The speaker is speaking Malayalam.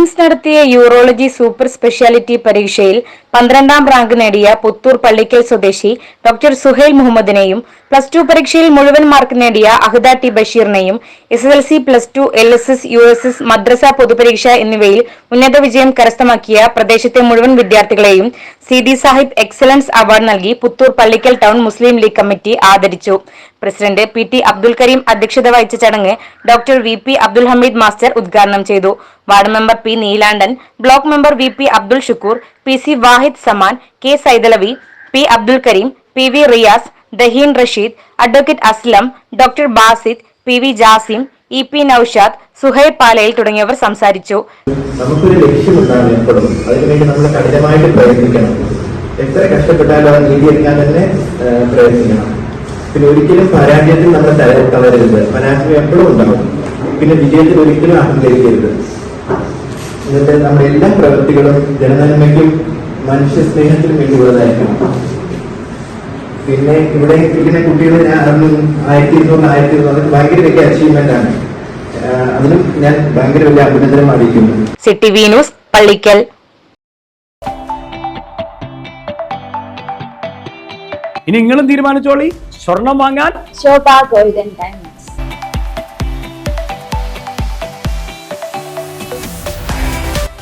നടത്തിയ യൂറോളജി സൂപ്പർ സ്പെഷ്യാലിറ്റി പരീക്ഷയിൽ പന്ത്രണ്ടാം റാങ്ക് നേടിയ പുത്തൂർ പള്ളിക്കൽ സ്വദേശി ഡോക്ടർ സുഹൈൽ മുഹമ്മദിനെയും പ്ലസ് ടു പരീക്ഷയിൽ മുഴുവൻ മാർക്ക് നേടിയ Ahda T ബഷീറിനെയും S S L C plus two L S S U S S മദ്രസ പൊതുപരീക്ഷ എന്നിവയിൽ ഉന്നത വിജയം കരസ്ഥമാക്കിയ പ്രദേശത്തെ മുഴുവൻ വിദ്യാർത്ഥികളെയും C D Sahib excellence award നൽകി പുത്തൂർ പള്ളിക്കൽ ടൗൺ മുസ്ലിം ലീഗ് കമ്മിറ്റി ആദരിച്ചു. President P T Abdul Karim അധ്യക്ഷത വഹിച്ച ചടങ്ങ് doctor V P Abdul Hameed master ഉദ്ഘാടനം ചെയ്തു. Ward member P Neelandan block member V P Abdul Shukkur P C Wahid Saman K Saithalavi P Abdul Karim P V Riyas Daheen Rasheed advocate Aslam doctor Basid P V Jasim E P Noushad Suhaib പാലയിൽ തുടങ്ങിയവർ സംസാരിച്ചു. നമുക്കൊരു ലക്ഷ്യമുണ്ടാകും എപ്പോഴും അതിനുവേണ്ടി നമ്മൾ കഠിനമായിട്ട് പ്രയത്നിക്കണം. എത്ര കഷ്ടപ്പെട്ടാലും അത് നേടിയെടുക്കാൻ തന്നെ പ്രയത്നിക്കണം. പിന്നെ ഒരിക്കലും പരാജയത്തിൽ നമ്മൾ തല തളരരുത് പരാജയം എപ്പോഴും ഉണ്ടാവും പിന്നെ വിജയത്തിൽ ഒരിക്കലും അഹങ്കരിക്കരുത്. എന്നിട്ട് നമ്മുടെ എല്ലാ പ്രവൃത്തികളും ജനനന്മയ്ക്കും മനുഷ്യ സ്നേഹത്തിനും വേണ്ടിയുള്ളതായിരിക്കണം പിന്നെ ഇവിടെ ഇരിക്കുന്ന കുട്ടികളെ ഞാൻ അറിഞ്ഞു ആയിരത്തി ഇരുന്നൂറ് ആയിരത്തി ഇരുന്നൂറ് ഭയങ്കര വലിയ അച്ചീവ്മെന്റ് ആണ്. അതിനും ഞാൻ ഭയങ്കര വലിയ അഭിനന്ദനം അറിയിക്കുന്നു. City V news Pallikkal. ഇനി നിങ്ങളും തീരുമാനിച്ചോളി. സ്വർണം വാങ്ങാൻ Shobha golden